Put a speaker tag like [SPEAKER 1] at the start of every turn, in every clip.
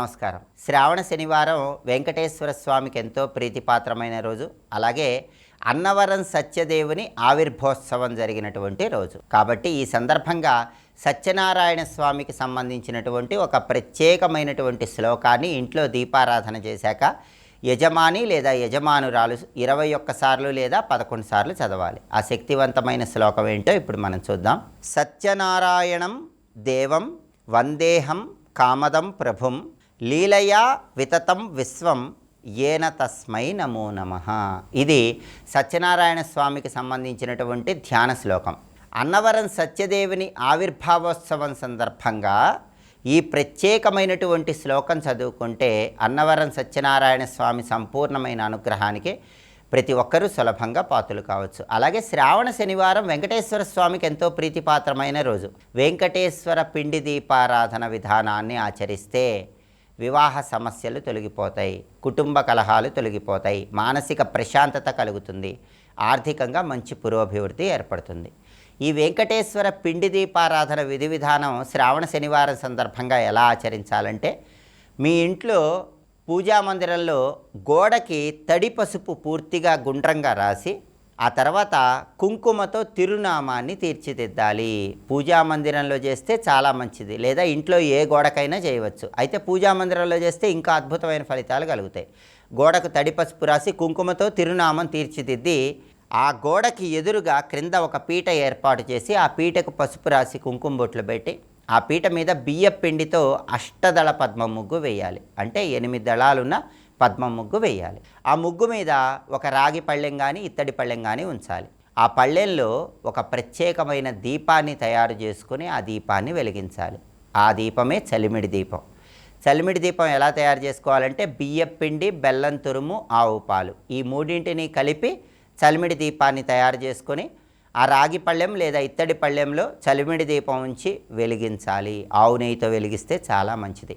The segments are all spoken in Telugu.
[SPEAKER 1] నమస్కారం. శ్రావణ శనివారం వెంకటేశ్వర స్వామికి ఎంతో ప్రీతిపాత్రమైన రోజు. అలాగే అన్నవరం సత్యదేవుని ఆవిర్భోత్సవం జరిగినటువంటి రోజు. కాబట్టి ఈ సందర్భంగా సత్యనారాయణ స్వామికి సంబంధించినటువంటి ఒక ప్రత్యేకమైనటువంటి శ్లోకాన్ని ఇంట్లో దీపారాధన చేశాక యజమాని లేదా యజమానురాలు ఇరవై ఒక్కసార్లు లేదా పదకొండు సార్లు చదవాలి. ఆ శక్తివంతమైన శ్లోకం ఏంటో ఇప్పుడు మనం చూద్దాం. సత్యనారాయణం దేవం వందేహం కామదం ప్రభుం లీలయా వితతం విశ్వం ఏన తస్మై నమో నమ. ఇది సత్యనారాయణ స్వామికి సంబంధించినటువంటి ధ్యాన శ్లోకం. అన్నవరం సత్యదేవిని ఆవిర్భావోత్సవం సందర్భంగా ఈ ప్రత్యేకమైనటువంటి శ్లోకం చదువుకుంటే అన్నవరం సత్యనారాయణ స్వామి సంపూర్ణమైన అనుగ్రహానికి ప్రతి ఒక్కరూ సులభంగా పాతులు కావచ్చు. అలాగే శ్రావణ శనివారం వెంకటేశ్వర స్వామికి ఎంతో ప్రీతిపాత్రమైన రోజు. వెంకటేశ్వర పిండి దీపారాధన విధానాన్ని ఆచరిస్తే వివాహ సమస్యలు తొలగిపోతాయి కుటుంబ కలహాలు తొలగిపోతాయి మానసిక ప్రశాంతత కలుగుతుంది ఆర్థికంగా మంచి పురోభివృద్ధి ఏర్పడుతుంది. ఈ వెంకటేశ్వర పిండి దీపారాధన విధి విధానం శ్రావణ శనివారం సందర్భంగా ఎలా ఆచరించాలంటే మీ ఇంట్లో పూజా మందిరంలో గోడకి తడి పసుపు పూర్తిగా గుండ్రంగా రాసి ఆ తర్వాత కుంకుమతో తిరునామాన్ని తీర్చిదిద్దాలి. పూజా మందిరంలో చేస్తే చాలా మంచిది. లేదా ఇంట్లో ఏ గోడకైనా చేయవచ్చు. అయితే పూజా మందిరంలో చేస్తే ఇంకా అద్భుతమైన ఫలితాలు కలుగుతాయి. గోడకు తడి పసుపు రాసి కుంకుమతో తిరునామం తీర్చిదిద్ది. ఆ గోడకి ఎదురుగా క్రింద ఒక పీట ఏర్పాటు చేసి ఆ పీటకు పసుపు రాసి కుంకుమ బొట్లు పెట్టి ఆ పీట మీద బియ్య పిండితో అష్టదళ పద్మ ముగ్గు వేయాలి. అంటే ఎనిమిది దళాలున్న పద్మ ముగ్గు వేయాలి. ఆ ముగ్గు మీద ఒక రాగి పళ్ళెం కానీ ఇత్తడి పళ్ళెం కానీ ఉంచాలి. ఆ పళ్ళెంలో ఒక ప్రత్యేకమైన దీపాన్ని తయారు చేసుకుని ఆ దీపాన్ని వెలిగించాలి. ఆ దీపమే చలిమిడి దీపం. చలిమిడి దీపం ఎలా తయారు చేసుకోవాలంటే బియ్యపిండి బెల్లం తురుము ఆవు పాలు. ఈ మూడింటిని కలిపి చలిమిడి దీపాన్ని తయారు చేసుకొని ఆ రాగి పళ్ళెం లేదా ఇత్తడి పళ్ళెంలో చలిమిడి దీపం ఉంచి వెలిగించాలి. ఆవు నెయ్యితో వెలిగిస్తే చాలా మంచిది.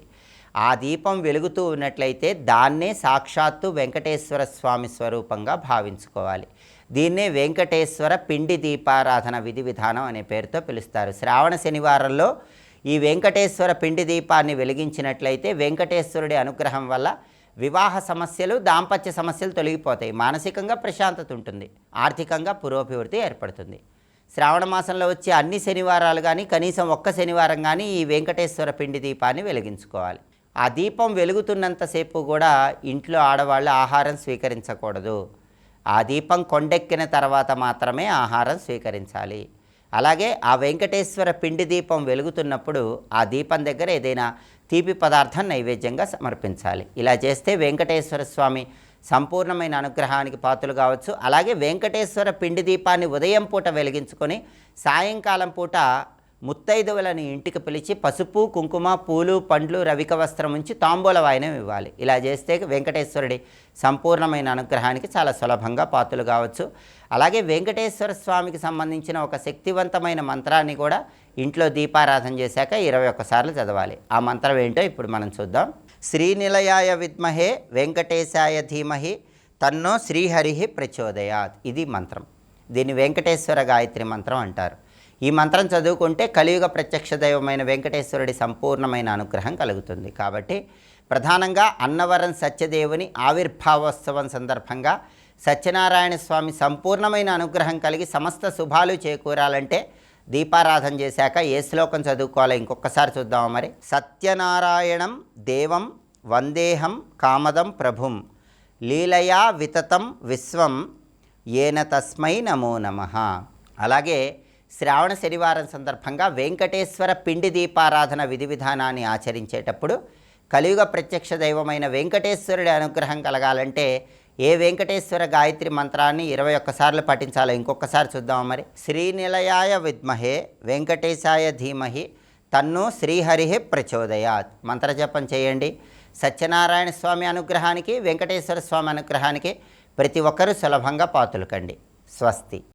[SPEAKER 1] ఆ దీపం వెలుగుతూ ఉన్నట్లయితే దాన్నే సాక్షాత్తు వెంకటేశ్వర స్వామి స్వరూపంగా భావించుకోవాలి. దీన్నే వెంకటేశ్వర పిండి దీపారాధన విధి విధానం అనే పేరుతో పిలుస్తారు. శ్రావణ శనివారంలో ఈ వెంకటేశ్వర పిండి దీపాన్ని వెలిగించినట్లయితే వెంకటేశ్వరుడి అనుగ్రహం వల్ల వివాహ సమస్యలు దాంపత్య సమస్యలు తొలగిపోతాయి. మానసికంగా ప్రశాంతత ఉంటుంది. ఆర్థికంగా పురోభివృద్ధి ఏర్పడుతుంది. శ్రావణ మాసంలో వచ్చే అన్ని శనివారాలు కానీ కనీసం ఒక్క శనివారం కానీ ఈ వెంకటేశ్వర పిండి దీపాన్ని వెలిగించుకోవాలి. ఆ దీపం వెలుగుతున్నంతసేపు కూడా ఇంట్లో ఆడవాళ్ళు ఆహారం స్వీకరించకూడదు. ఆ దీపం కొండెక్కిన తర్వాత మాత్రమే ఆహారం స్వీకరించాలి. అలాగే ఆ వెంకటేశ్వర పిండి దీపం వెలుగుతున్నప్పుడు ఆ దీపం దగ్గర ఏదైనా తీపి పదార్థం నైవేద్యంగా సమర్పించాలి. ఇలా చేస్తే వెంకటేశ్వర స్వామి సంపూర్ణమైన అనుగ్రహానికి పాత్రలు కావచ్చు. అలాగే వెంకటేశ్వర పిండి దీపాన్ని ఉదయం పూట వెలిగించుకొని సాయంకాలం పూట ముత్తైదువులని ఇంటికి పిలిచి పసుపు కుంకుమ పూలు పండ్లు రవిక వస్త్రం ఉంచి తాంబూల వాయనం ఇవ్వాలి. ఇలా చేస్తే వెంకటేశ్వరుడి సంపూర్ణమైన అనుగ్రహానికి చాలా సులభంగా పాత్రలు కావచ్చు. అలాగే వెంకటేశ్వర స్వామికి సంబంధించిన ఒక శక్తివంతమైన మంత్రాన్ని కూడా ఇంట్లో దీపారాధన చేశాక ఇరవై ఒక్కసార్లు చదవాలి. ఆ మంత్రం ఏంటో ఇప్పుడు మనం చూద్దాం. శ్రీనిలయాయ విద్మహే వెంకటేశాయ ధీమహి తన్నో శ్రీహరి ప్రచోదయాత్. ఇది మంత్రం. దీన్ని వెంకటేశ్వర గాయత్రి మంత్రం అంటారు. ఈ మంత్రం చదువుకుంటే కలియుగ ప్రత్యక్ష దైవమైన వెంకటేశ్వరుడి సంపూర్ణమైన అనుగ్రహం కలుగుతుంది. కాబట్టి ప్రధానంగా అన్నవరం సత్యదేవుని ఆవిర్భావోత్సవం సందర్భంగా సత్యనారాయణ స్వామి సంపూర్ణమైన అనుగ్రహం కలిగి సమస్త శుభాలు చేకూరాలంటే దీపారాధన చేశాక ఏ శ్లోకం చదువుకోవాలో ఇంకొకసారి చూద్దాం మరి? సత్యనారాయణం దేవం వందేహం కామదం ప్రభుం లీలయా వితతం విశ్వం ఏన తస్మై నమో నమ. అలాగే శ్రావణ శనివారం సందర్భంగా వెంకటేశ్వర పిండి దీపారాధన విధి విధానాన్ని ఆచరించేటప్పుడు కలియుగ ప్రత్యక్ష దైవమైన వెంకటేశ్వరుడి అనుగ్రహం కలగాలంటే ఏ వెంకటేశ్వర గాయత్రి మంత్రాన్ని ఇరవై ఒక్కసార్లు పఠించాలో ఇంకొకసారి చూద్దాం మరి? శ్రీనిలయాయ విద్మహే వెంకటేశాయ ధీమహి తన్ను శ్రీహరి ప్రచోదయాత్. మంత్రజపం చేయండి. సత్యనారాయణ స్వామి అనుగ్రహానికి వెంకటేశ్వర స్వామి అనుగ్రహానికి ప్రతి ఒక్కరూ సులభంగా పాతులకండి. స్వస్తి.